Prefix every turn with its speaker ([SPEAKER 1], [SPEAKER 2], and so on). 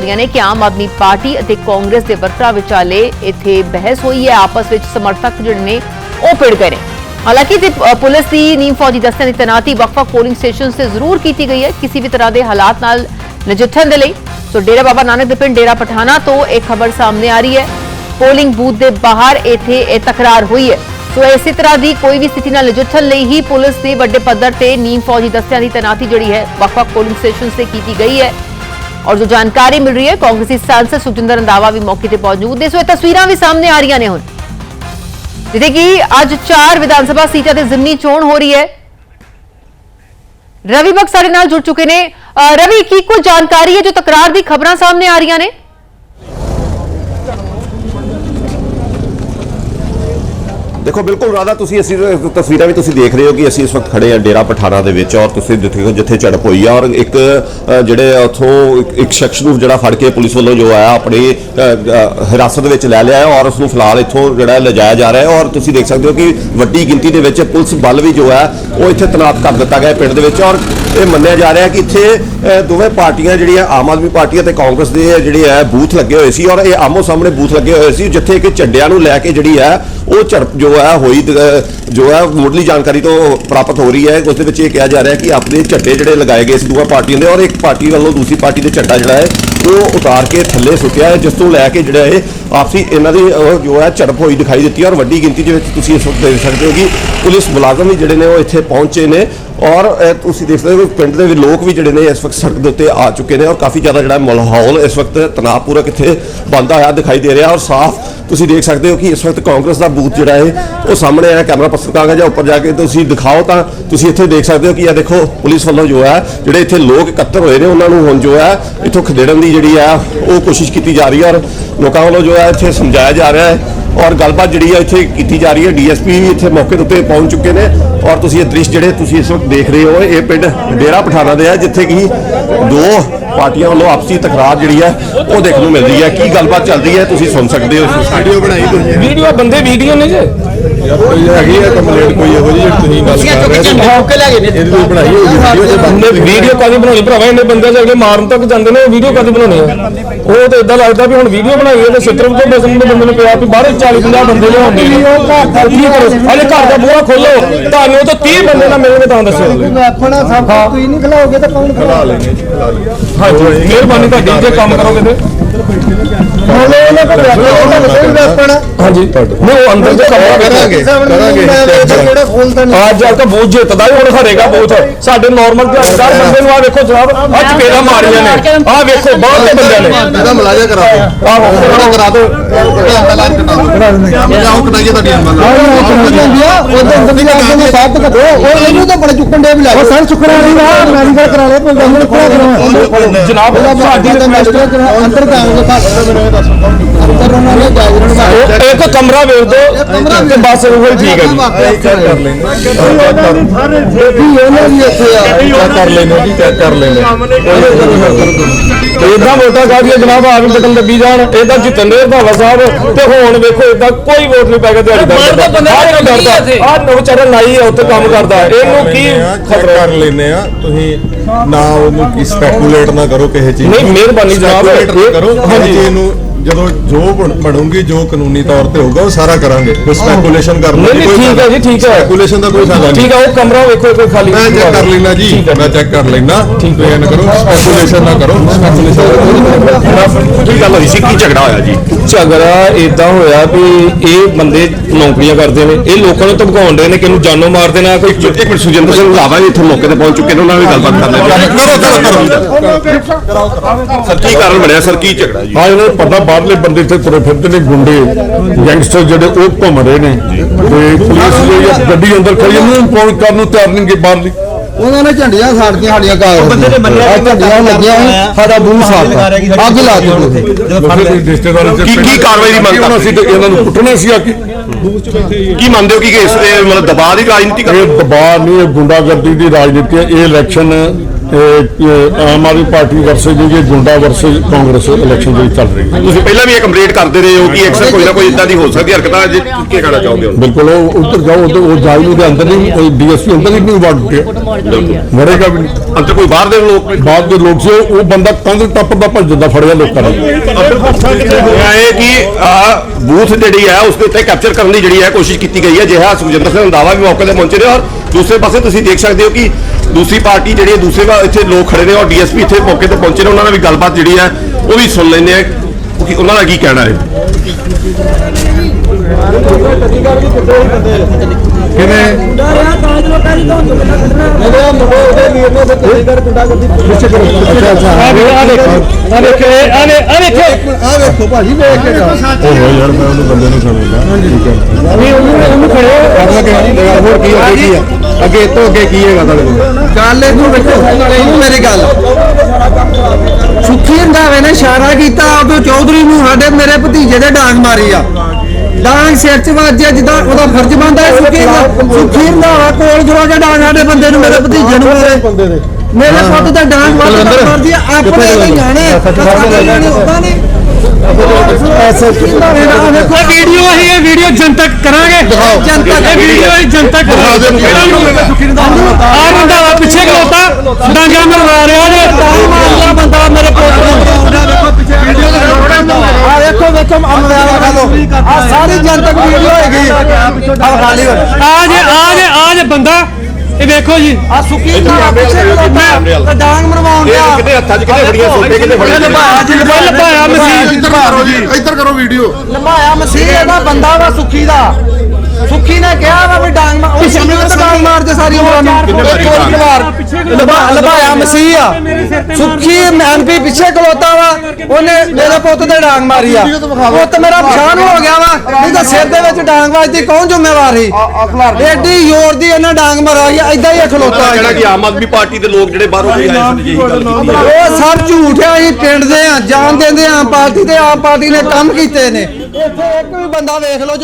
[SPEAKER 1] ਰਹੀਆਂ ਨੇ ਕਿ ਆਮ ਆਦਮੀ ਪਾਰਟੀ ਅਤੇ ਕਾਂਗਰਸ ਦੇ ਵਰਕਰਾਂ ਵਿਚਾਲੇ ਇੱਥੇ ਬਹਿਸ ਹੋਈ ਹੈ। ਆਪਸ ਵਿੱਚ ਸਮਰਥਕ ਜਿਹੜੇ ਨੇ, ਉਹ ਭਿੜ ਗਏ ਨੇ। ਹਾਲਾਂਕਿ ਤੇ ਪੁਲਿਸ ਦੀ ਨੀਮ ਫੌਜੀ ਦਸਤਿਆਂ ਦੀ ਤੈਨਾਤੀ ਵੱਖ-ਵੱਖ ਪੋਲਿੰਗ ਸਟੇਸ਼ਨ ਤੇ ਜ਼ਰੂਰ ਕੀਤੀ ਗਈ ਹੈ। ਕਿਸੇ ਵੀ ਤਰ੍ਹਾਂ ਦੇ ਹਾਲਾਤ ਨਾਲ ਨਜਿੱਠਣ ਦੇ ਲਈ। ਸੋ ਡੇਰਾ ਬਾਬਾ ਨਾਨਕ ਦੇ ਪਿੰਡ ਡੇਰਾ ਪਠਾਣਾ ਤੋਂ ਇਹ ਖਬਰ ਸਾਹਮਣੇ ਆ ਰਹੀ ਹੈ। ਪੋਲਿੰਗ ਬੂਥ ਦੇ ਬਾਹਰ ਇੱਥੇ ਇਹ ਤਕਰਾਰ ਹੋਈ ਹੈ। ਸੋ ਇਸੇ ਤਰ੍ਹਾਂ ਦੀ ਕੋਈ ਵੀ ਸਥਿਤੀ ਨਾਲ ਨਜਿੱਠਣ ਲਈ ਹੀ ਪੁਲਿਸ ਦੀ ਵੱਡੇ ਪੱਧਰ ਤੇ ਨੀਮ ਫੌਜੀ ਦਸਤਿਆਂ ਦੀ ਤੈਨਾਤੀ ਜਿਹੜੀ ਹੈ, ਵੱਖ-ਵੱਖ ਪੋਲਿੰਗ ਸਟੇਸ਼ਨ ਤੇ ਕੀਤੀ ਗਈ ਹੈ। ਔਰ ਜੋ ਜਾਣਕਾਰੀ ਮਿਲ ਰਹੀ ਹੈ, ਕਾਂਗਰਸੀ ਸਾਂਸਦ ਸੁਖਜਿੰਦਰ ਰੰਧਾਵਾ ਵੀ ਮੌਕੇ ਤੇ ਮੌਜੂਦ ਨੇ। ਸੋ ਇਹ ਤਸਵੀਰਾਂ ਵੀ ਸਾਹਮਣੇ ਆ ਰਹੀਆਂ ਨੇ ਹੁਣ। ਜਿੱਥੇ ਕਿ ਅੱਜ ਚਾਰ ਵਿਧਾਨ ਸਭਾ ਸੀਟਾਂ ਤੇ ਜ਼ਿਮਨੀ ਚੋਣ ਹੋ ਰਹੀ ਹੈ। ਰਵੀ ਬਖ ਸਾਡੇ ਨਾਲ ਜੁੜ ਚੁੱਕੇ ਨੇ। ਰਵੀ, ਕੀ ਕੋਈ ਜਾਣਕਾਰੀ ਹੈ ਜੋ ਤਕਰਾਰ ਦੀ ਖਬਰਾਂ ਸਾਹਮਣੇ ਆ ਰਹੀਆਂ ਨੇ?
[SPEAKER 2] ਦੇਖੋ, ਬਿਲਕੁਲ ਰਾਧਾ, ਤੁਸੀਂ ਅਸੀਂ ਤਸਵੀਰਾਂ ਵੀ ਤੁਸੀਂ ਦੇਖ ਰਹੇ ਹੋ ਕਿ ਅਸੀਂ ਇਸ ਵਕਤ ਖੜੇ ਆ ਡੇਰਾ ਪਠਾਣਾ ਦੇ ਵਿੱਚ ਔਰ ਤੁਸੀਂ ਦੇਖੋ ਜਿੱਥੇ ਝੜਪ ਹੋਈ ਆ ਔਰ ਇੱਕ ਜਿਹੜੇ ਉਥੋਂ ਇੱਕ ਸ਼ਖਸ ਨੂੰ ਜਿਹੜਾ ਫੜ ਕੇ ਪੁਲਿਸ ਵੱਲੋਂ ਜੋ ਆਇਆ, ਆਪਣੀ ਹਿਰਾਸਤ ਵਿੱਚ ਲੈ ਲਿਆ ਔਰ ਉਸ ਨੂੰ ਫਿਲਹਾਲ ਇੱਥੋਂ ਜਿਹੜਾ ਲਿਜਾਇਆ ਜਾ ਰਿਹਾ ਔਰ ਤੁਸੀਂ ਦੇਖ ਸਕਦੇ ਹੋ ਕਿ ਵੱਡੀ ਗਿਣਤੀ ਦੇ ਵਿੱਚ ਪੁਲਿਸ ਬਲ ਵੀ ਜੋ ਹੈ, ਉਹ ਇੱਥੇ ਤੈਨਾਤ ਕਰ ਦਿੱਤਾ ਗਿਆ ਪਿੰਡ ਦੇ ਵਿੱਚ ਔਰ ਇਹ ਮੰਨਿਆ ਜਾ ਰਿਹਾ ਕਿ ਇੱਥੇ ਦੋਵੇਂ ਪਾਰਟੀਆਂ ਜਿਹੜੀਆਂ ਆਮ ਆਦਮੀ ਪਾਰਟੀ ਅਤੇ ਕਾਂਗਰਸ ਦੇ ਜਿਹੜੇ ਹੈ, ਬੂਥ ਲੱਗੇ ਹੋਏ ਸੀ ਔਰ ਇਹ ਆਮੋ ਸਾਹਮਣੇ ਬੂਥ ਲੱਗੇ ਹੋਏ ਸੀ ਜਿੱਥੇ ਕਿ ਝੰਡਿਆਂ ਨੂੰ ਲੈ ਕੇ ਜਿਹੜੀ ਹੈ, ਉਹ ਝੜਪ, ਜੋ ਹੈ ਹੋਈ ਜੋ ਹੈ ਮੁੱਢਲੀ ਜਾਣਕਾਰੀ ਤੋਂ ਪ੍ਰਾਪਤ ਹੋ ਰਹੀ ਹੈ, ਉਸ ਦੇ ਵਿੱਚ ਇਹ ਕਿਹਾ ਜਾ ਰਿਹਾ ਕਿ ਆਪਣੇ ਝੰਡੇ ਜਿਹੜੇ ਲਗਾਏ ਗਏ ਸੀ ਦੋਵਾਂ ਪਾਰਟੀਆਂ ਦੇ, ਔਰ ਇੱਕ ਪਾਰਟੀ ਵੱਲੋਂ ਦੂਸਰੀ ਪਾਰਟੀ ਦੇ ਝੰਡਾ ਜਿਹੜਾ ਹੈ, ਉਹ ਉਤਾਰ ਕੇ ਥੱਲੇ ਸੁੱਟਿਆ ਹੈ, ਜਿਸ ਤੋਂ ਲੈ ਕੇ ਜਿਹੜਾ ਇਹ ਆਪਸੀ ਇਹਨਾਂ ਦੀ ਜੋ ਹੈ ਝੜਪ ਹੋਈ ਦਿਖਾਈ ਦਿੱਤੀ ਔਰ ਵੱਡੀ ਗਿਣਤੀ ਦੇ ਵਿੱਚ ਤੁਸੀਂ ਇਸ ਵਕਤ ਦੇਖ ਸਕਦੇ ਹੋ ਕਿ ਪੁਲਿਸ ਮੁਲਾਜ਼ਮ ਵੀ ਜਿਹੜੇ ਨੇ ਉਹ ਇੱਥੇ ਪਹੁੰਚੇ ਨੇ ਔਰ ਤੁਸੀਂ ਦੇਖ ਸਕਦੇ ਹੋ ਕਿ ਪਿੰਡ ਦੇ ਲੋਕ ਵੀ ਜਿਹੜੇ ਨੇ ਇਸ ਵਕਤ ਸੜਕ ਦੇ ਉੱਤੇ ਆ ਚੁੱਕੇ ਨੇ ਔਰ ਕਾਫੀ ਜ਼ਿਆਦਾ ਜਿਹੜਾ ਮਾਹੌਲ ਇਸ ਵਕਤ ਤਣਾਅਪੂਰਕ ਇੱਥੇ ਬੰਦਾ ਹੋਇਆ ਦਿਖਾਈ ਦੇ ਰਿਹਾ ਔਰ ਸਾਫ਼ ਤੁਸੀਂ ਦੇਖ ਸਕਦੇ ਹੋ ਕਿ ਇਸ ਵਕਤ ਕਾਂਗਰਸ ਦਾ ਬੂਥ ਜਿਹੜਾ ਹੈ, ਉਹ ਸਾਹਮਣੇ ਆਇਆ, ਕੈਮਰਾ ਪਰਸਨ ਪਸੰਦਾਗਾ ਜਾਂ ਉੱਪਰ ਜਾ ਕੇ ਤੁਸੀਂ ਦਿਖਾਓ ਤਾਂ ਤੁਸੀਂ ਇੱਥੇ ਦੇਖ ਸਕਦੇ ਹੋ ਕਿ ਇਹ ਦੇਖੋ ਪੁਲਿਸ ਵੱਲੋਂ ਜੋ ਹੈ, ਜਿਹੜੇ ਇੱਥੇ ਲੋਕ ਇਕੱਤਰ ਹੋਏ ਨੇ, ਉਹਨਾਂ ਨੂੰ ਹੁਣ ਜੋ ਹੈ ਇੱਥੋਂ ਖਦੇੜਨ ਦੀ ਜਿਹੜੀ ਹੈ, ਉਹ ਕੋਸ਼ਿਸ਼ ਕੀਤੀ ਜਾ ਰਹੀ ਹੈ ਔਰ ਲੋਕਾਂ ਵੱਲੋਂ ਜੋ ਹੈ ਇੱਥੇ ਸਮਝਾਇਆ ਜਾ ਰਿਹਾ ਹੈ। ਔਰ ਗੱਲਬਾਤ ਜਿਹੜੀ ਹੈ ਇੱਥੇ ਕੀਤੀ ਜਾ ਰਹੀ ਹੈ ਡੀਐਸਪੀ ਵੀ ਇੱਥੇ ਮੌਕੇ ਦੇ ਉੱਤੇ ਪਹੁੰਚ ਚੁੱਕੇ ਨੇ ਔਰ ਤੁਸੀਂ ਇਹ ਦ੍ਰਿਸ਼ ਜਿਹੜੇ ਤੁਸੀਂ ਇਸ ਵਕਤ ਦੇਖ ਰਹੇ ਹੋ ਇਹ ਪਿੰਡ ਡੇਰਾ ਪਠਾਣਾ ਦੇ ਹੈ ਜਿੱਥੇ ਕਿ ਦੋ ਪਾਰਟੀਆਂ ਵੱਲੋਂ ਆਪਸੀ ਤਕਰਾਰ ਜਿਹੜੀ ਹੈ ਉਹ ਦੇਖਣ ਨੂੰ ਮਿਲ ਰਹੀ ਹੈ। ਕੀ ਗੱਲਬਾਤ ਚੱਲ ਰਹੀ ਹੈ ਤੁਸੀਂ ਸੁਣ ਸਕਦੇ ਹੋ
[SPEAKER 3] ਵੀਡੀਓ ਬਣਾਈ ਤੁਸੀਂ
[SPEAKER 4] ਵੀਡੀਓ ਬੰਦੇ ਵੀਡੀਓ ਨੇ ਜੇ?
[SPEAKER 3] ਯਾਰ ਕੋਈ ਹੈਗੀ ਹੈ ਕੰਪਲੇਂਟ ਕੋਈ ਇਹੋ ਜਿਹੀ ਜਿਹੜੀ ਤੁਸੀਂ ਗੱਲ ਕਰ ਰਹੇ ਹੋ।
[SPEAKER 4] ਮੌਕੇ ਲੈ ਗਏ ਨੇ।
[SPEAKER 3] ਇਹਦੀ ਤੁਸੀਂ ਬਣਾਈ ਹੋਊਗੀ ਵੀਡੀਓ ਜੇ
[SPEAKER 4] ਬੰਦੇ ਵੀਡੀਓ ਕਾਦੀ ਬਣਾਉਣੀ? ਭਰਾਵਾ ਇਹਨੇ ਬੰਦੇ ਅਗਲੇ ਮਾਰਨ ਤੱਕ ਜਾਂਦੇ ਨੇ ਵੀਡੀਓ ਕਾਦੀ ਬਣਾਉਣੀ ਆ? ਉਹ ਤਾਂ ਇਦਾਂ ਲੱਗਦਾ ਵੀ ਹੁਣ ਵੀਡੀਓ ਬਣਾਈ ਹੈ ਤੇ ਸਿੱਤਰਮ ਤੋਂ ਬਸਮ ਦੇ ਬੰਦੇ ਨੂੰ ਪਿਆ ਵੀ ਬਾਹਰ 40 50 ਬੰਦੇ ਲਿਆਉਂਦੇ ਨੇ। ਕੀ ਕਰੋ? ਅਰੇ ਘਰ ਦਾ ਬੂਹਾ ਖੋਲੋ। ਤੁਹਾਨੂੰ ਤਾਂ 30 ਬੰਦੇ ਨਾਲ ਮਿਲਣਗੇ ਤਾਂ ਦੱਸੋ।
[SPEAKER 5] ਆਪਣਾ ਸਭ ਤੁਸੀਂ ਨਹੀਂ ਖਿਲਾਓਗੇ ਤਾਂ ਕੌਣ ਖਿਲਾ
[SPEAKER 3] ਲੈਣੇ ਜੀ ਖਿਲਾ ਲਈਏ
[SPEAKER 4] ਹਾਂਜੀ ਮਿਹਰਬਾਨੀ ਤੁਹਾਡੀ ਜੇ ਕੰਮ ਕਰੋਗੇ ਤੇ।
[SPEAKER 5] ਉਹਨੇ ਉਹਨੇ ਕੋਲ ਵੇਖੋ ਤਾਂ ਆਪਣਾ
[SPEAKER 4] ਹਾਂਜੀ। ਨਹੀਂ ਉਹ ਅੰਦਰ ਦੇ ਕੰਮ
[SPEAKER 3] ਕਰਾਂਗੇ। ਕਰਾਂਗੇ।
[SPEAKER 5] ਜਿਹੜਾ ਖੋਲਦਾ ਨਹੀਂ
[SPEAKER 4] ਅੱਜ ਅੱਜ ਤਾਂ ਬੂਥ ਜਿੱਤਦਾ ਹੀ ਹੁਣ ਹਰੇਗਾ ਬੂਥ ਸਾਡੇ ਨਾਰਮਲ ਦਿਹਾੜੀਦਾਰ ਬੰਦੇ ਨੂੰ ਆ ਵੇਖੋ ਜਨਾਬ ਆ ਚਪੇੜਾ ਮਾਰੀਆਂ ਨੇ। ਆ ਵੇਖੋ ਬਹੁਤ ਦੇ ਬੰਦਿਆਂ ਨੇ।
[SPEAKER 3] ਇਹਦਾ ਮਲਾਜਾ ਕਰਾ ਦਿਓ।
[SPEAKER 4] ਆਹੋ।
[SPEAKER 3] ਕਰਾ ਦਿਓ। ਕਰਾ ਜਾਂ ਉਹ ਕਟਾਈਏ ਤੁਹਾਡੀ ਅੰਦਰ
[SPEAKER 5] ਉਹਦੇ ਅੰਦਰ ਦੀ ਆਗੇ ਨੇ ਸਾਥ ਕੱਢੋ ਉਹ ਇਹਨੂੰ ਤਾਂ ਬੜੇ ਚੁੱਕਣ ਦੇ ਵੀ ਲੈ ਸਰ ਚੁੱਕਣਾ ਨਹੀਂ ਨਾ। ਮੈਡੀਕਲ ਕਰਾ ਲੈ ਕੋਈ ਗੱਲ ਕੋਲ ਕਰਾ
[SPEAKER 4] ਜਨਾਬ ਸਾਡੀ
[SPEAKER 5] ਅੰਦਰ ਕਾਂਗੇ
[SPEAKER 4] ਇੱਕ ਕਮਰਾ ਵੇਖ ਦੋ ਤੇ ਬਸ ਉਹ ਹੀ ਠੀਕ ਹੈ ਜੀ।
[SPEAKER 3] ਚੈੱਕ ਕਰ ਲੈਣੇ
[SPEAKER 5] ਆ
[SPEAKER 3] ਚੈੱਕ ਕਰ ਲੈਣੇ ਜੀ ਚੈੱਕ ਕਰ ਲੈਣੇ
[SPEAKER 4] ਇਦਾਂ ਵੋਟਾਂ ਕਾਦੀਆਂ ਜਨਾਬ? ਆ ਵੀ ਬਟਨ ਦੱਬੀ ਜਾਣ। ਇਦਾਂ ਦੇ ਰਧਾਵਾ ਸਾਹਿਬ ਤੇ ਹੁਣ ਵੇਖੋ ਇਦਾਂ ਕੋਈ ਵੋਟ ਨਹੀਂ ਪੈ ਗਿਆ ਦਿਹਾੜੀ ਦਾ। ਆਹ ਜਿਹੜਾ ਡਰਦਾ ਆਹ ਨੋ ਵਿਚਾਰਾ ਨਾਈ ਆ ਉੱਥੇ ਕੰਮ ਕਰਦਾ ਇਹਨੂੰ ਕੀ
[SPEAKER 3] ਚੈੱਕ
[SPEAKER 4] ਖਤਰਾ?
[SPEAKER 3] ਕਰ ਲੈਨੇ ਆ ਤੁਸੀਂ ਨਾ ਉਹਨੂੰ ਕੀ ਸਪੈਕੂਲੇਟ ਨਾ ਕਰੋ ਕਿਸੇ ਚੀਜ਼
[SPEAKER 4] ਨਹੀਂ, ਮਿਹਰਬਾਨੀ ਜਨਾਬ,
[SPEAKER 3] ਕਰੋ।
[SPEAKER 4] ਹਾਂਜੀ
[SPEAKER 3] ਇਹਨੂੰ ਜਦੋਂ ਜੋ ਬਣ- ਬਣੂਗੀ ਜੋ ਕਾਨੂੰਨੀ ਤੌਰ ਤੇ ਹੋਊਗਾ ਉਹ ਸਾਰਾ ਕਰਾਂਗੇ। ਕੋਈ ਸਪੈਕੂਲੇਸ਼ਨ ਕਰਨ
[SPEAKER 4] ਨਹੀਂ, ਨਹੀਂ, ਠੀਕ ਹੈ ਜੀ, ਠੀਕ ਹੈ।
[SPEAKER 3] ਸਪੈਕੂਲੇਸ਼ਨ ਦਾ ਕੋਈ ਫਾਇਦਾ ਨਹੀਂ
[SPEAKER 4] ਠੀਕ ਆ ਉਹ ਕਮਰਾ ਵੇਖੋ ਕੋਈ ਖਾਲੀ
[SPEAKER 3] ਮੈਂ ਚੈੱਕ ਕਰ ਲੈਣਾ ਜੀ
[SPEAKER 4] ਹੈ।
[SPEAKER 3] ਮੈਂ ਚੈੱਕ ਕਰ ਲੈਣਾ ਠੀਕ ਹੈ। ਨਾ ਕਰੋ ਸਪੈਕੂਲੇਸ਼ਨ ਨਾ ਕਰੋ ਸਪੈਕੂਲੇਸ਼ਨ
[SPEAKER 2] ਕੀ ਗੱਲ ਹੋਈ ਸੀ? ਕੀ ਝਗੜਾ ਹੋਇਆ ਜੀ?
[SPEAKER 4] ਝਗੜਾ ਇਦਾਂ ਹੋਇਆ ਵੀ ਇਹ ਬੰਦੇ ਨੌਕਰੀਆਂ ਕਰਦੇ ਨੇ। ਇਹ ਲੋਕਾਂ ਨੂੰ ਧਮਕਾਉਣ ਦੇ ਨੇ ਕਿ ਇਹਨੂੰ ਜਾਨੋਂ ਮਾਰ ਦੇਣਾ ਕੋਈ
[SPEAKER 2] ਇੱਕ ਮਿੰਟ ਸੁਜਿੰਦਰ ਸਿੰਘ ਰੰਧਾਵਾ ਵੀ ਇੱਥੇ ਮੌਕੇ ਤੇ ਪਹੁੰਚ ਚੁੱਕੇ ਨੇ ਉਹਨਾਂ ਨਾਲ ਵੀ ਗੱਲਬਾਤ ਕਰ ਲੈਂਦੇ
[SPEAKER 3] ਕਰੋ ਕਰੋ ਕਰੋ।
[SPEAKER 2] ਸਰ ਕੀ ਕਾਰਨ ਬਣਿਆ? ਸਰ ਕੀ ਝਗੜਾ ਜੀ?
[SPEAKER 6] ਹਾਂ ਇਹਨਾਂ ਨੂੰ ਪਤਾ ਬਾਹਰਲੇ ਬੰਦੇ ਇੱਥੇ ਤੁਰੇ ਫਿਰਦੇ ਨੇ ਗੁੰਡੇ ਗੈਂਗਸਟਰ ਜਿਹੜੇ ਉਹ ਘੁੰਮ ਰਹੇ ਨੇ। ਤੇ ਪੁਲਿਸ ਜਿਹੜੀ ਗੱਡੀ ਅੰਦਰ ਖੜੀ ਉਹਨਾਂ ਨੂੰ ਪਹੁੰਚ ਕਰਨ ਨੂੰ ਤਿਆਰ ਨਹੀਂ ਕਿ ਬਾਹਰਲੀ।
[SPEAKER 5] ਉਹਨਾਂ ਨੇ ਝੰਡੀਆਂ ਸਾੜਦੀਆਂ ਸਾਡੀਆਂ ਕਾਗਜ਼ ਬੰਦੇ ਦੇ ਬੰਨਿਆ ਝੰਡੀਆਂ ਲੱਗੀਆਂ ਸਾਡਾ ਬੂਹ ਸਾੜਤਾ। ਅੱਗ ਲਾ ਦਿੱਤੀ
[SPEAKER 6] ਸਾਡੇ ਕੋਈ ਰਿਸ਼ਤੇਦਾਰ
[SPEAKER 2] ਕੀ- ਕੀ ਕਾਰਵਾਈ ਦੀ ਮੰਗ
[SPEAKER 6] ਉਹਨਾਂ ਸੀ ਤੇ ਇਹਨਾਂ ਨੂੰ ਕੁੱਟਣਾ ਸੀ ਆ ਕੇ?
[SPEAKER 2] ਕੀ ਮੰਨਦੇ ਹੋ ਕਿ ਇਸ ਦੇ ਮਤਲਬ ਦਬਾਅ ਦੀ ਰਾਜਨੀਤੀ ਕਰ
[SPEAKER 6] ਇਹ ਦਬਾਅ ਨਹੀਂ ਇਹ ਗੁੰਡਾਗਰਦੀ ਦੀ ਰਾਜਨੀਤੀ ਹੈ। ਇਹ election Aam Aadmi party versus ਜਿਹੜੀ ਗੁੰਡਾ ਵਰਸੇ ਕਾਂਗਰਸ ਇਲੈਕਸ਼ਨ ਜਿਹੜੀ ਚੱਲ ਰਹੀ ਹੈ।
[SPEAKER 2] ਤੁਸੀਂ ਪਹਿਲਾਂ ਵੀ ਇਹ ਕੰਪਲੇਂਟ ਕਰਦੇ ਰਹੇ ਹੋ ਕਿ ਅਕਸਰ ਕੋਈ ਨਾ ਕੋਈ ਇਦਾਂ ਦੀ ਹੋ ਸਕਦੀ ਹਰਕਤਾਂ ਜੇ ਕੀ ਕਹਿਣਾ ਚਾਹੋਗੇ ਹੁਣ?
[SPEAKER 6] ਬਿਲਕੁਲ ਉਹ ਉੱਧਰ ਜਾਓ ਉੱਧਰ ਉਹ ਜਾਈ ਦੇ ਅੰਦਰ ਨਹੀਂ ਡੀਐਸਪੀ ਅੰਦਰ ਹੀ ਨਹੀਂ ਵੜ ਕੇ। ਵੜੇਗਾ ਵੀ
[SPEAKER 2] ਅੰਦਰ ਕੋਈ ਬਾਹਰ ਦੇ ਲੋਕ
[SPEAKER 6] ਬਾਅਦ ਦੇ ਲੋਕ ਸੀ ਉਹ ਬੰਦਾ ਕੰਧ ਟੱਪਦਾ ਭੱਜਦਾ ਫੜਿਆ ਲੋਕਾਂ ਨੇ।
[SPEAKER 2] ਇਹ ਕਿ ਆਹ, ਬੂਥ ਜਿਹੜੀ ਹੈ ਉਸ ਦੇ ਉੱਤੇ ਕੈਪਚਰ ਕਰਨ ਦੀ ਜਿਹੜੀ ਹੈ ਕੋਸ਼ਿਸ਼ ਕੀਤੀ ਗਈ ਹੈ। ਜਿਹਾ ਸੁਖਜਿੰਦਰ ਸਿੰਘ ਰੰਧਾਵਾ ਵੀ ਮੌਕੇ ਤੇ ਪਹੁੰਚੇ ਨੇ ਔਰ ਦੂਸਰੇ ਪਾਸੇ ਤੁਸੀਂ ਦੇਖ ਸਕਦੇ ਹੋ ਕਿ ਦੂਸਰੀ ਪਾਰਟੀ ਜਿਹੜੀ ਹੈ ਦੂਸਰੇ ਪਾ- ਇੱਥੇ ਲੋਕ ਖੜੇ ਨੇ ਔਰ ਡੀਐਸਪੀ ਇੱਥੇ ਮੌਕੇ ਤੇ ਪਹੁੰਚੇ ਨੇ ਉਹਨਾਂ ਨਾਲ ਵੀ ਗੱਲਬਾਤ ਜਿਹੜੀ ਹੈ ਉਹ ਵੀ ਸੁਣ ਲੈਂਦੇ ਆ। ਕਿ ਉਹਨਾਂ ਦਾ ਕੀ ਕਹਿਣਾ ਹੈ?
[SPEAKER 5] ਆ
[SPEAKER 3] ਯਾਰ ਮੈਂ ਉਹਨੂੰ ਬੰਦੇ ਨੂੰ ਸਮਝਦਾ ਠੀਕ ਹੈ।
[SPEAKER 5] ਨਹੀਂ ਉਹਨੂੰ ਉਹਨੂੰ ਖੜੇ
[SPEAKER 3] ਕਰਨਾ ਕਿ ਨਹੀਂ ਹੋਰ ਕੀ ਅੱਗੇ ਤੋਂ ਅੱਗੇ ਕੀ ਹੈਗਾ ਤੁਹਾਡੇ ਕੋਲ?
[SPEAKER 5] ਗੱਲ ਇਹਨੂੰ ਵੇਖੋ ਇਹਨੂੰ ਮੇਰੀ ਗੱਲ। ਸੁੱਖੀ ਰੰਧਾਵੇ ਨੇ ਇਸ਼ਾਰਾ ਕੀਤਾ ਉਦੋਂ ਚੌਧਰੀ ਨੂੰ ਸਾਡੇ ਮੇਰੇ ਭਤੀਜੇ ਦੇ ਡਾਂਗ ਮਾਰੀ ਆ। ਡਾਂਗ ਸਿਰ ਚ ਵੱਜਿਆ ਜਿੱਦਾਂ ਉਹਦਾ ਫਰਜ਼ ਬਣਦਾ ਹੈ ਸੁੱਖੀ ਦਾ। ਸੁੱਖੀ ਰੰਧਾਵਾ ਕੋਲ ਜੁੜਾ ਕੇ ਡਾਂਗ ਸਾਡੇ ਬੰਦੇ ਨੂੰ ਮੇਰੇ ਭਤੀਜੇ ਨੂੰ ਮਾਰੇ। ਮੇਰੇ ਪੁੱਤ ਦਾ ਡਾਂਗ ਮਾਰਦੀ ਆ ਆਪਣੇ ਦੇ ਜਾਣੇ ਉਹਦਾ ਨਹੀਂ।
[SPEAKER 7] ਦੇਖੋ ਵੀਡੀਓ ਅਸੀਂ ਇਹ ਵੀਡੀਓ ਜਨਤਕ ਕਰਾਂਗੇ
[SPEAKER 5] ਜਨਤਕ
[SPEAKER 7] ਇਹ ਵੀਡੀਓ ਅਸੀਂ ਜਨਤਕ ਕਰਾਂਗੇ ਬੰਦਾ ਵਾ ਪਿੱਛੇ ਖਲੋਤਾ ਡਾਂਗਾ ਮਰਵਾ ਰਿਹਾ ਜੇ
[SPEAKER 5] ਮਾਰਦਾ ਬੰਦਾ ਮੇਰੇ ਪੁੱਤ ਨੂੰ ਆ ਵੇਖੋ ਵੇਖੋ ਅਮਰਿਆਲਾ ਖਾ ਲੋ ਆ ਸਾਰੀ ਜਨਤਕ ਵੀਡੀਓ ਹੈਗੀ। ਆ ਖਾਲੀ
[SPEAKER 7] ਆ ਜੇ ਆ ਜੇ ਆ ਜੇ ਬੰਦਾ ਇਹ ਵੇਖੋ ਜੀ
[SPEAKER 5] ਆ ਸੁੱਕੀ ਦਾ ਪਿੱਛੇ ਖਲੋਤਾ ਤੇ ਡਾਂਗ ਮਰਵਾਉਣ
[SPEAKER 2] ਇਹ
[SPEAKER 5] ਗਿਆ
[SPEAKER 2] ਕਿਤੇ ਹੱਥਾਂ 'ਚ ਕਿਤੇ ਫੜੀਆਂ ਸੋਟੇ ਕਿਤੇ ਫੜੇ
[SPEAKER 7] ਇਹ ਲੱਭਾਇਆ ਮਸੀਹ
[SPEAKER 3] ਇੱਧਰ ਕਰੋ ਜੀ। ਇੱਧਰ ਕਰੋ ਵੀਡੀਓ।
[SPEAKER 5] ਲੰਮਾਇਆ ਮਸੀਹ ਇਹਦਾ ਬੰਦਾ ਵਾ ਸੁੱਖੀ ਦਾ। ਸੁੱਖੀ ਨੇ ਕਿਹਾ ਵਾ ਵੀ ਡਾਂਗ ਮਾਰ ਉਹ ਸਾਹਮਣੇ ਤਾਂ ਡਾਂਗ ਮਾਰਦੇ ਸਾਰੀ ਉਮਰ ਨੂੰ? ਇੱਕ ਲੰਮਾ- ਲੰਮਾਇਆ ਮਸੀਹ ਆ। ਸੁੱਖੀ ਐਮਪੀ ਪਿੱਛੇ ਖਲੋਤਾ ਵਾ। ਉਹਨੇ ਮੇਰੇ ਪੁੱਤ ਤੇ ਡਾਂਗ ਮਾਰੀ ਆ। ਪੁੱਤ ਮੇਰਾ ਪਛਾਣ ਹੋ ਗਿਆ ਵਾ। ਨਹੀਂ ਤਾਂ ਸਿਰ ਦੇ ਵਿੱਚ ਡਾਂਗ ਵੱਜਦੀ ਕੌਣ ਜ਼ਿੰਮੇਵਾਰ ਸੀ? ਐਡੀ ਜ਼ੋਰ ਦੀ ਇਹਨਾਂ ਡਾਂਗ ਮਾਰੀ ਆ ਇਦਾਂ ਹੀ ਖਲੋਤਾ ਹੈ
[SPEAKER 2] ਕਿ ਆਮ ਆਦਮੀ ਪਾਰਟੀ ਦੇ ਲੋਕ ਜਿਹੜੇ ਬਾਹਰੋਂ ਆਏ
[SPEAKER 5] ਉਹ ਸਭ ਝੂਠ ਆ ਅਸੀਂ ਪਿੰਡ ਦੇ ਆ ਜਾਣ ਦਿੰਦੇ ਆ ਆਮ ਪਾਰਟੀ ਤੇ ਆਮ ਪਾਰਟੀ ਨੇ ਕੰਮ ਕੀਤੇ ਨੇ। ਇੱਥੇ ਇੱਕ ਵੀ ਬੰਦਾ ਵੇਖ ਲਓ